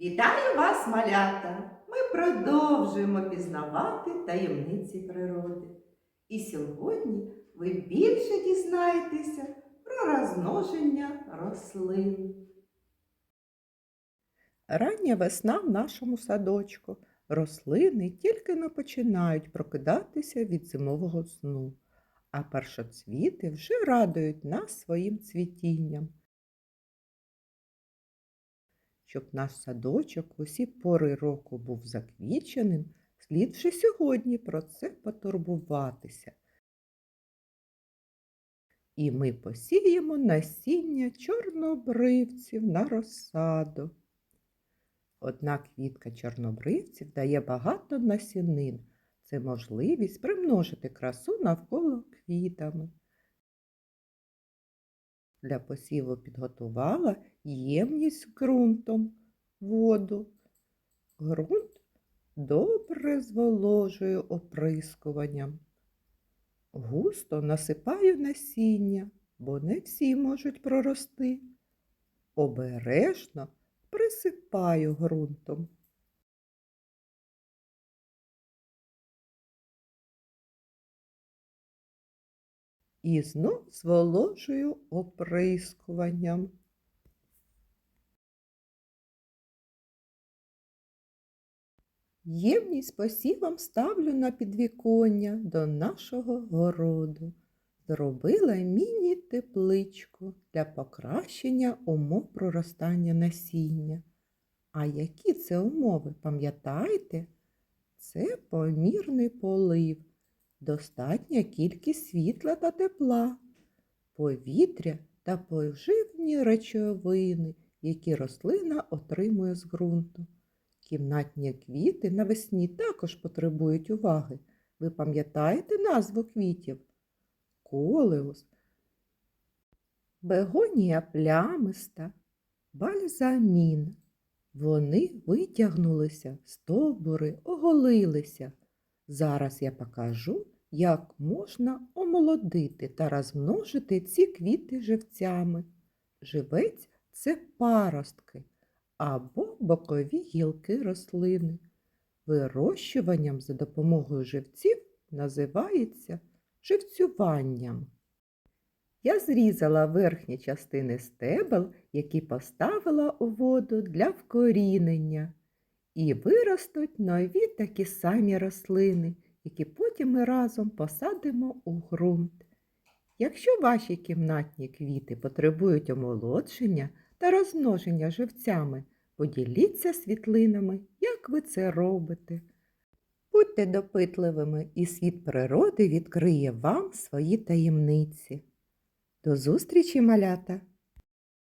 Вітаю вас, малята! Ми продовжуємо пізнавати таємниці природи. І сьогодні ви більше дізнаєтеся про розмноження рослин. Рання весна в нашому садочку. Рослини тільки не починають прокидатися від зимового сну, а першоцвіти вже радують нас своїм цвітінням. Щоб наш садочок усі пори року був заквіченим, слід вже сьогодні про це потурбуватися. І ми посіємо насіння чорнобривців на розсаду. Одна квітка чорнобривців дає багато насінин. Це можливість примножити красу навколо квітами. Для посіву підготувала ємність ґрунтом, воду. Ґрунт добре зволожую оприскуванням. Густо насипаю насіння, бо не всі можуть прорости. Обережно присипаю ґрунтом. І знов зволожую оприскуванням. Ємність посівом ставлю на підвіконня до нашого городу. Зробила міні-тепличку для покращення умов проростання насіння. А які це умови, пам'ятаєте? Це помірний полив, достатня кількість світла та тепла, повітря та поживні речовини, які рослина отримує з ґрунту. Кімнатні квіти навесні також потребують уваги. Ви пам'ятаєте назву квітів? Колеус, бегонія плямиста, бальзамін. Вони витягнулися, стовбури оголилися. Зараз я покажу, як можна омолодити та розмножити ці квіти живцями. Живець це паростки або бокові гілки рослини. Вирощуванням за допомогою живців називається живцюванням. Я зрізала верхні частини стебел, які поставила у воду для вкорінення. І виростуть нові такі самі рослини, які потім ми разом посадимо у ґрунт. Якщо ваші кімнатні квіти потребують омолодження та розмноження живцями, поділіться світлинами, як ви це робите. Будьте допитливими, і світ природи відкриє вам свої таємниці. До зустрічі, малята!